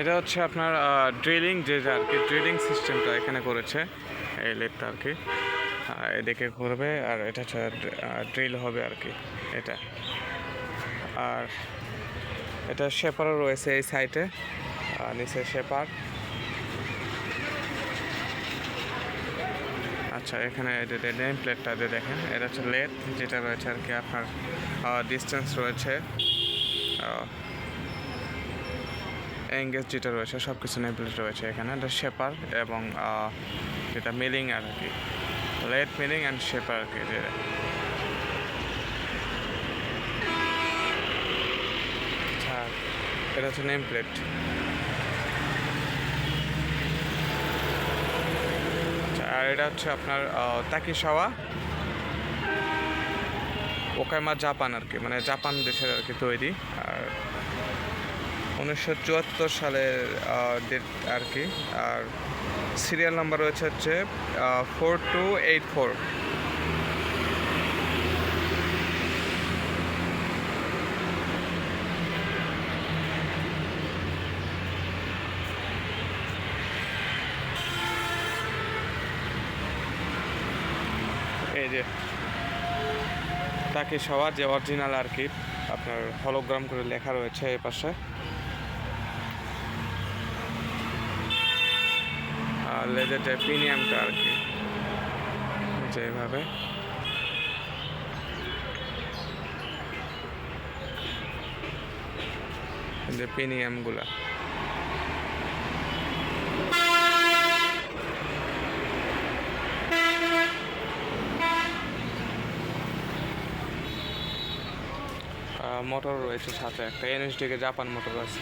এটা হচ্ছে আপনার ড্রিলিং যে আর কি ড্রিলিং সিস্টেমটা এখানে করেছে, এই লেটটা আর কি। এদিকে ঘুরবে, আর এটা হচ্ছে ড্রিল হবে আর কি, এটা। আর এটা শেপারও রয়েছে এই সাইডে নিচে শেপার। আচ্ছা এখানে নেম প্লেটটা দিয়ে দেখেন, এটা হচ্ছে লেট যেটা রয়েছে আর কি আপনার ডিস্টেন্স রয়েছে এঙ্গেজ যেটা রয়েছে সব কিছু নেম রয়েছে এখানে, এটা শেপার এবং যেটা মিলিং আর কি। লেট মিলিং অ্যান্ড শেপার আর কি আচ্ছা এটা হচ্ছে নেম প্লেট আচ্ছা আর এটা হচ্ছে আপনার তাকিসাওয়া ওকাইমা জাপান আর কি মানে জাপান দেশের আর কি তৈরি। আর উনিশশো চুয়াত্তর সালের ডেট আর কি আর সিরিয়াল নাম্বার রয়েছে হচ্ছে ফোর টু এইট ফোর এই যে, তাকে সবার যে অরিজিনাল আর কি আপনার হলোগ্রাম করে লেখা রয়েছে এই পাশে। লেদের প্রিমিয়ামটা আর কি যেভাবে যে প্রিমিয়ামগুলা। মোটর রয়েছে সাথে, একটা এনএসডিকে জাপান মোটর আছে।